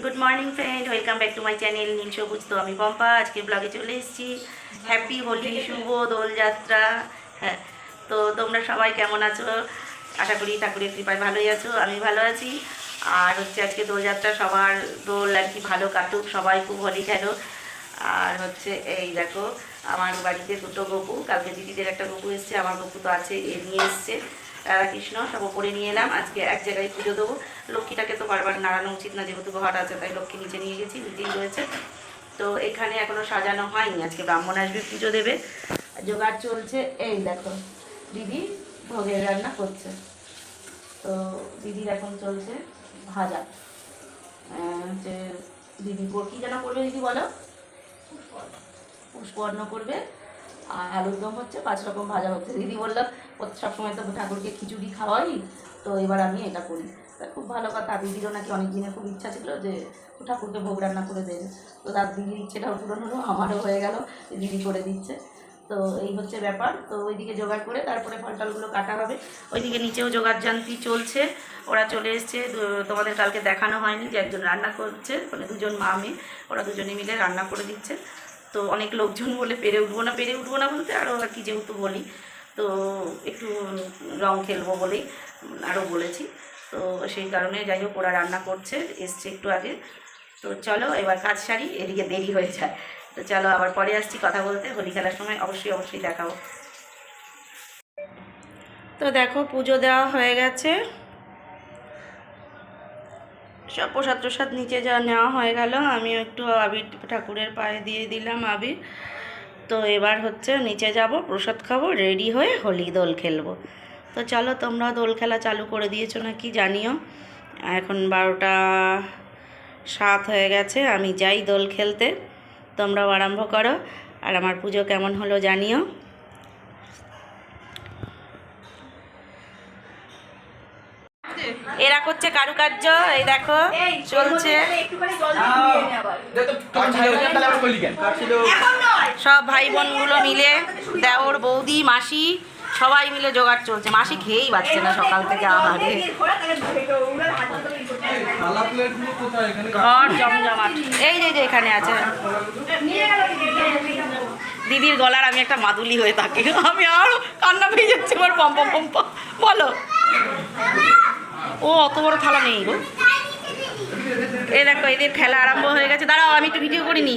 Good morning friend welcome back to my channel নীল সবুজ তো আমি পম্পা, আজকে ব্লগে চলে এসেছি। হ্যাপি হোলি শুভ দোলযাত্রা। হ্যাঁ তো তোমরা সবাই কেমন আছো? আশা করি ঠাকুরের কৃপায় ভালোই আছো, আমি ভালো আছি। আর হচ্ছে আজকে দোলযাত্রা, সবার দোল আর কি ভালো কাটুক, সবাই খুব হোলি খেলো। আর হচ্ছে এই দেখো, আমার বাড়িতে দুটো গপু, কালকে দিদিদের একটা গপু এসছে, আমার গপু তো আছে এ নিয়ে এসছে। রাধাকৃষ্ণ সব ওপরে নিয়ে এলাম। আজকে এক জায়গায় পুজো দেবো। লক্ষ্মীটাকে তো বারবার নাড়ানো উচিত না, যেহেতু ঘট আছে, তাই লক্ষ্মী নিচে নিয়ে গেছি দুদিন রয়েছে। তো এখানে এখনও সাজানো হয়নি। আজকে ব্রাহ্মণ আসবে, পুজো দেবে। জোগাড় চলছে। এই দেখো, দিদি ভোগের রান্না করছে। তো দিদির এখন চলছে ভাজা। যে দিদি, কো- যেন করবে দিদি বলো? পুষ্পর্ণ করবে। আলুর দম হচ্ছে, পাঁচ রকম ভাজা হচ্ছে। দিদি বললাম সবসময় তো ঠাকুরকে খিচুড়ি খাওয়াই, তো এবার আমি এটা করি। তা খুব ভালো কথা, দিদিরও নাকি অনেক দিনের খুব ইচ্ছা ছিল যে ঠাকুরকে ভোগ রান্না করে দেবে তো তার দিদির ইচ্ছেটাও পূরণ হলো, আমারও হয়ে গেল, দিদি করে দিচ্ছে। তো এই হচ্ছে ব্যাপার, তো ওইদিকে জোগাড় করে তারপরে ফল টলগুলো কাটা হবে। ওইদিকে নিচেও জোগাড় জানতি চলছে, ওরা চলে এসছে তোমাদের কালকে দেখানো হয়নি যে একজন রান্না করছে মানে দুজন মা মেয়ে, ওরা দুজনে মিলে রান্না করে দিচ্ছে। তো অনেক লোকজন বলে পেরে উঠবো না, পেরে উঠবো না বলতে আরও আর কি যেহেতু বলি, তো একটু রং খেলব বলেই আরও বলেছি। তো সেই কারণে যাই হোক, ওরা রান্না করছে, এসছে একটু আগে। তো চলো এবার কাজ সারি, এদিকে দেরি হয়ে যায়। তো চলো আবার পরে আসছি কথা বলতে, হোলি খেলার সময় অবশ্যই অবশ্যই দেখাবো। তো দেখো পুজো দেওয়া হয়ে গেছে। সব প্রসাদ প্রসাদ নিচে যা নেওয়া হয়ে গেল আমি একটু আবির ঠাকুরের পায়ে দিয়ে দিলাম আবির। তো এবার হচ্ছে নিচে যাব, প্রসাদ খাব, রেডি হয়ে হোলি দোল খেলব। তো চলো, তোমরা দোল খেলা চালু করে দিয়েছ নাকি জানিও। এখন বারোটা সাত হয়ে গেছে, আমি যাই দোল খেলতে। তোমরাও আরম্ভ করো। আর আমার পুজো কেমন হলো জানিও। এরা করছে কারুকার্য এই দেখো চলছে। সব ভাই বোনগুলো মিলে দেওর বৌদি মাসি সবাই মিলে জোগাড় চলছে। মাসি খেয়েই পাচ্ছে না সকাল থেকে আহারে ঘর জমজমাট। এই যে এখানে আছে। দিদির গলার আমি একটা মাদুলি হয়ে থাকি। আমি আরও কান্না পেয়ে যাচ্ছি আমার পম্পা পম্পা বলো। ও, অত বড় থালা নেই গো। এই দেখো, এদের খেলা আরম্ভ হয়ে গেছে। দাঁড়াও, আমি একটু ভিডিও করিনি।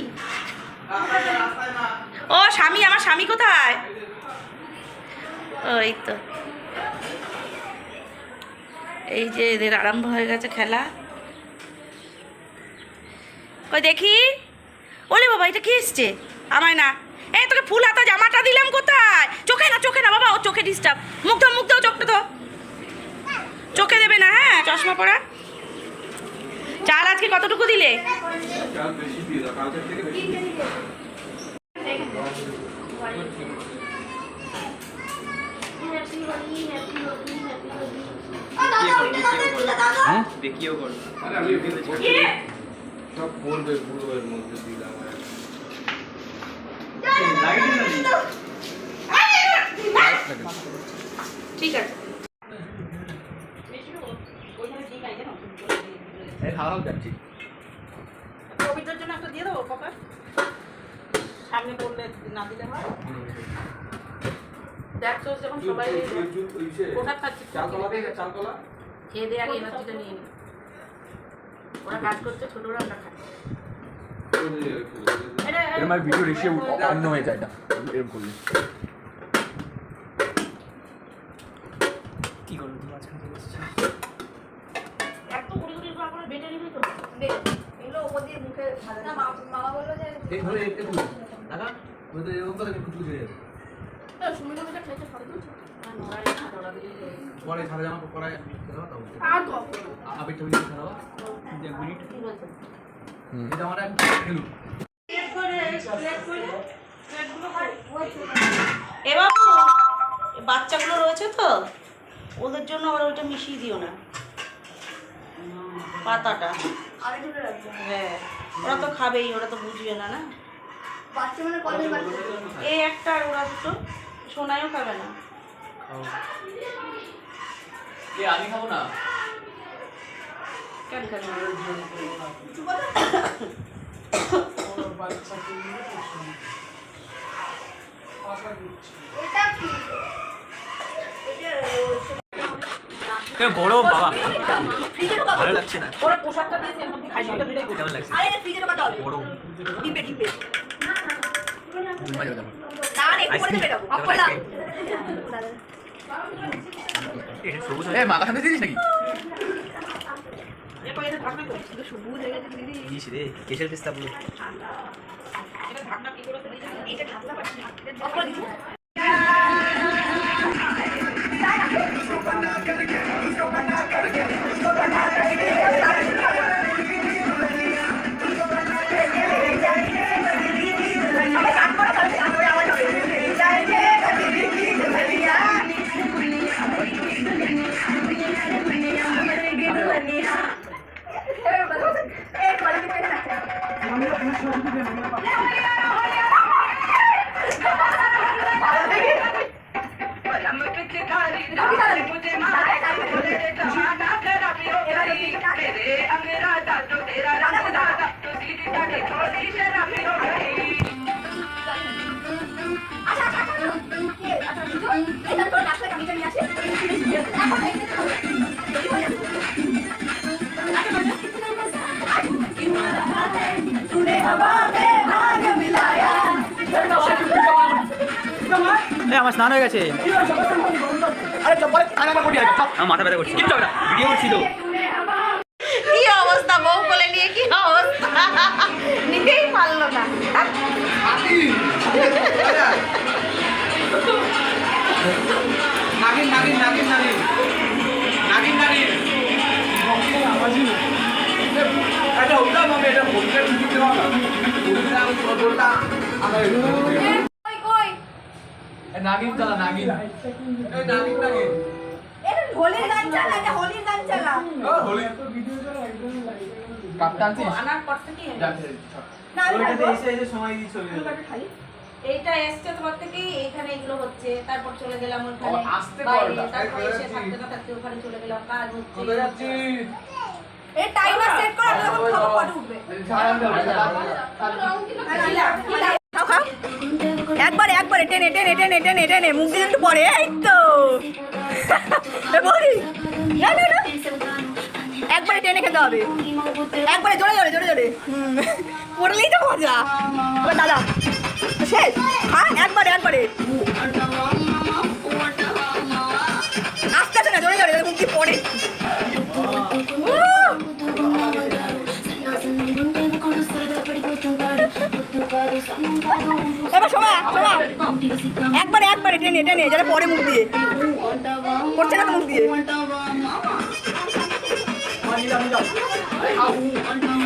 ও, স্বামী, আমার স্বামী কোথায়? ওই তো। এই যে এদের আরম্ভ হয়ে গেছে খেলা। কই, দেখি। ওলে বাবা, এটা কি এসছে? আমায় না। এই তোকে ফুল হাতা জামাটা দিলাম কোথায়? চোখে না চোখে না, বাবা, ও চোখে ডিস্টার্ব মুখ দাও মুখ দাও চোখটা তো চোখে দেবে না হ্যাঁ চশমা পরা চাল আজকে কতটুকু দিলে? ঠিক আছে। খাওয়াও যাচ্ছি। কবিতার জন্য একটা দিয়ে দেবো পাপা? সামনে বললে না দিলে হয়। দেখ তো যখন সবাই খাচ্ছি। থেকে চালতলা? খেয়ে দিয়ে আগে এনার্জিটা নিয়ে নি। ওরা কাজ করছে ছোটরা আমরা খাই এরকম ভিডিও রেশিও অন্য হয়ে যায় এটা। এরকম করলে। কি করব তুমি মাঝখান নিবি তো এই ধরে একটু দাদা ওদের এরকম করে একটু তুলে যাবে পরে সারা জামা এক মিনিট এটা আমার খেলু বাচ্চাগুলো রয়েছে তো ওদের জন্য আবার ওইটা মিশিয়ে দিও না পাতাটা হ্যাঁ ওরা তো খাবেই ওরা তো বুঝবে না না? এই একটা আর ওরা দুটো সোনাইও খাবে না। আমি খাব না। এ বড় বাবা ভালো লাগছে না ওরা পোশাকটা দিয়েছে এর মধ্যে খাইয়ে ওটা দিলে কেমন লাগছে আরে এটা ফ্রিজে ঢোকাতে হবে বড় ডিপে ডিপে মাথা খাতে নাকি এরপর এটা ঢাকনা করে শুধু সবুজ গেছে দিদি দিস রে কেসের পিস্তা পুরো এটা ঢাকনা কি করে এটা ঢাকনা Let's go, but not gonna get. Let's go, but not gonna get. খানা কোটি আছে চপ আমার মাথা ব্যথা করছে। কিন্তু না ভিডিও করছি তো কি অবস্থা বউ কোলে নিয়ে কি অবস্থা? নিতেই পারল না। নাগিন নাগিন নাগিন নাগিন। নাগিন নাগিন। এটা ওটা মামে এটা বলতে দিতে হবে। বলটা বলটা আমার নাগিন। চালা নাগিন নাগিন। নাগিন হোলির গান চালা এটা হোলির গান চালা। ও হোলি। কাপটা আনছিস আনার পর থেকে না ওইটাতে এসে এসে সময় দিয়ে চলে যাবে। এইটা এসছে তোমার থেকে এইখানে এগুলো হচ্ছে তারপর চলে গেলাম ওখানে। আসতে বাইরে তারপর এসে থাকতে না থাকতে ওখানে চলে গেলাম কাজ হচ্ছে এই টাইমার সেট করে আমি তখন খাব উঠবে। একবারে একবারে টেনে টেনে টেনে টেনে টেনে মুখ দিয়ে একটু পরে এই তো। এ বৌদি, না না না। একবারে টেনে খেতে হবে। একবারে জোরে জোরে জোরে জোরে। হুম, পড়লেই তো মজা। দাদা হ্যাঁ একবারে একবারে আস্তে আস্তে না, জোরে জোরে দিয়ে পড়ে! এবার শোনা শোনা। একবারে একবারে টেনে টেনে যারা পরে মুখ দিয়ে। করছে না মুখ দিয়ে?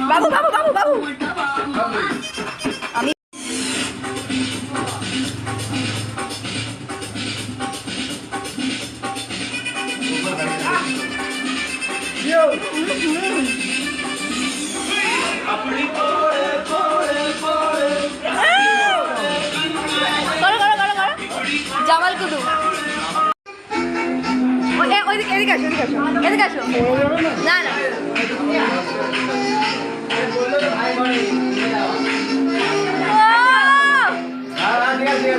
বাবু বাবু বাবু বাবু। জামাল কুদু এদিকে আসো এদিকে আসো এদিকে আসো। না না।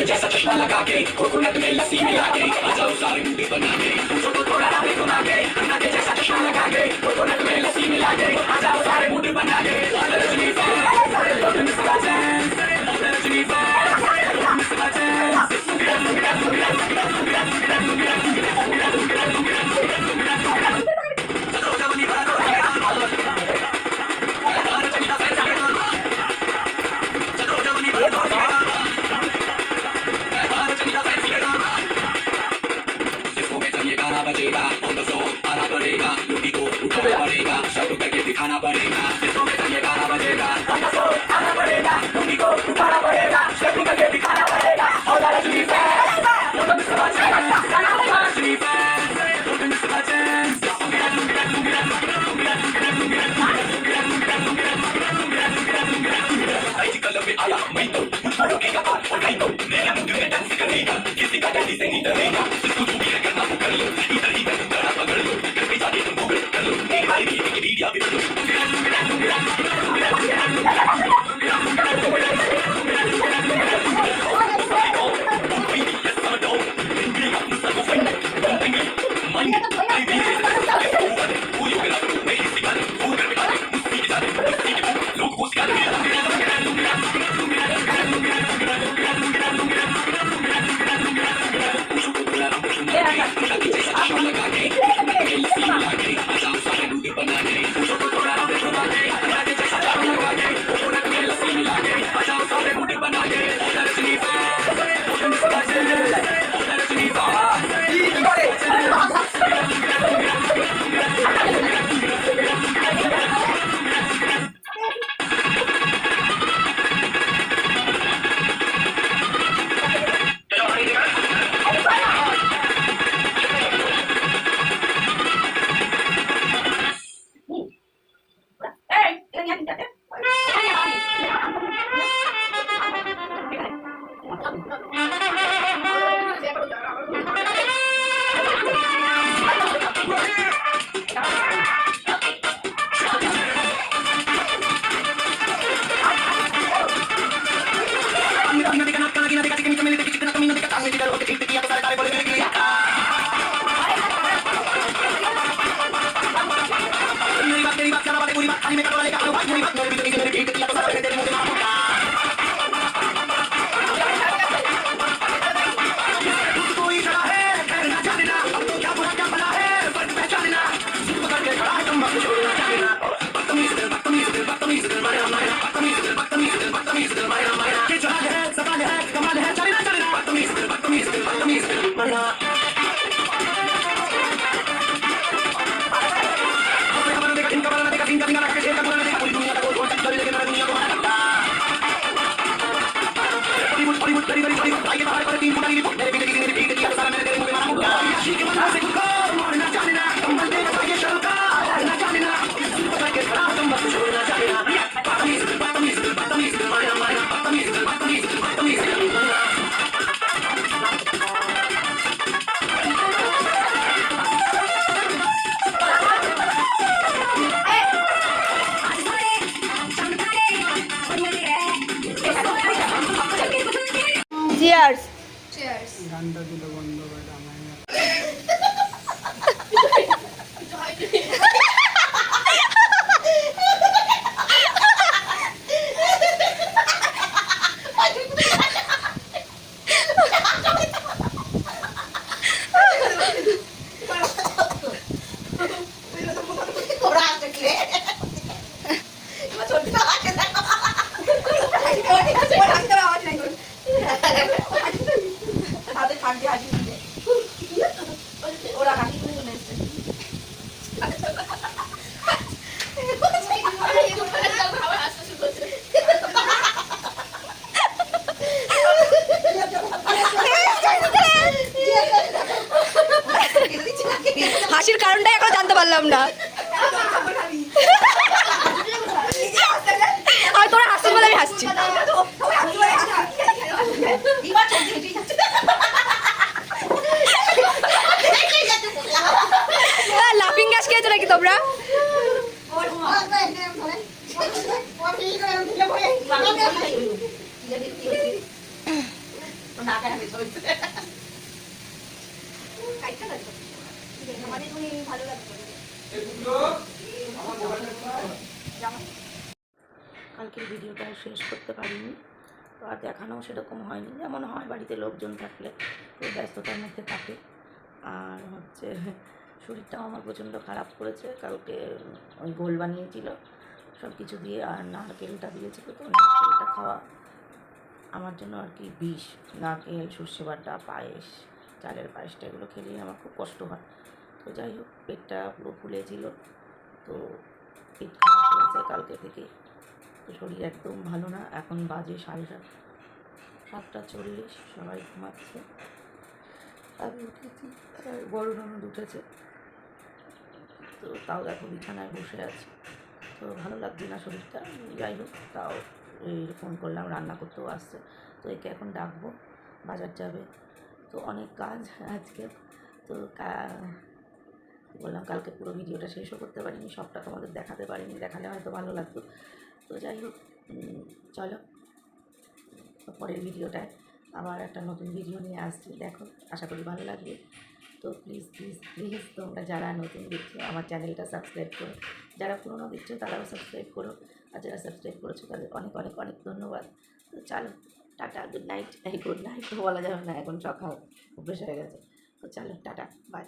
के जैसा चश्मा लगा के कोकोनट में लस्सी मिला के आजाओ सारे मुंडे बना के छोटो थोड़ा राबड़ी बना के अन्ना के जैसा चश्मा लगा के कोकोनट में लस्सी मिला के आजाओ सारे मुंडे बना के रजनी फ़ैन सारे लोग मिस बाजे रजनी फ़ैन सारे लोग मिस बाजे सुगड़ा सुगड़ा सुगड़ा सुगड़ा सुगड़ा सुगड़ा सुगड़ा सुगड़ा सुगड़ा सुगड़ा सुगड़ा I'm gonna go to the পারলাম না। আর তোরা হাসছিস বলে আমি হাসছি। লাফিং গ্যাস খেয়েছো নাকি তোমরা? ভালো লাগবে কালকের ভিডিওটা শেষ করতে পারিনি। তো আর দেখানো সেরকম হয়নি। যেমন হয়, বাড়িতে লোকজন থাকলে ওই ব্যস্ততার মধ্যে থাকে। আর হচ্ছে, শরীরটাও আমার প্রচণ্ড খারাপ করেছে। কালকে ওই গোল বানিয়েছিল সব কিছু দিয়ে, আর নারকেলটা দিয়েছিল। তো নারকেলটা খাওয়া আমার জন্য আর কি বিষ। নারকেল, সর্ষে বাটা, পায়েস, চালের পায়েসটা এগুলো খেলেই আমার খুব কষ্ট হয়। তো যাই হোক, পেটটা পুরো ফুলেছিল তো পেট হয়েছে কালকে থেকে। তো শরীর একদম ভালো না, এখন বাজে সাড়ে সাত, সাতটা চল্লিশ, সবাই ঘুমাচ্ছে। আমি উঠেছি, আর বড় ননদ উঠেছে। তো তাও দেখো বিছানায় বসে আছে। তো ভালো লাগছে না শরীরটা, যাই হোক, তাও ফোন করলাম, রান্না করতেও আসছে। তো একে এখন ডাকবো, বাজার যাবে। তো অনেক কাজ আজকে। তো বললাম, কালকে পুরো ভিডিওটা শেষও করতে পারিনি, সবটা তোমাদের দেখাতে পারিনি, দেখালে হয়তো ভালো লাগতো। তো যাই হোক চলো, পরের ভিডিওটায় আবার একটা নতুন ভিডিও নিয়ে আসছি। দেখো, আশা করি ভালো লাগবে। তো প্লিজ প্লিজ প্লিজ তোমরা যারা নতুন দেখছ, আমার চ্যানেলটা সাবস্ক্রাইব করো। যারা পুরনো দেখছ, তারাও সাবস্ক্রাইব করো। আর যারা সাবস্ক্রাইব করেছ, তাদের অনেক অনেক অনেক ধন্যবাদ। তো চলো, টাটা গুড নাইট এই গুড নাইট বলা যাবে না, এখন সকাল, অভ্যেস হয়ে গেছে। তো চলো, টাটা বাই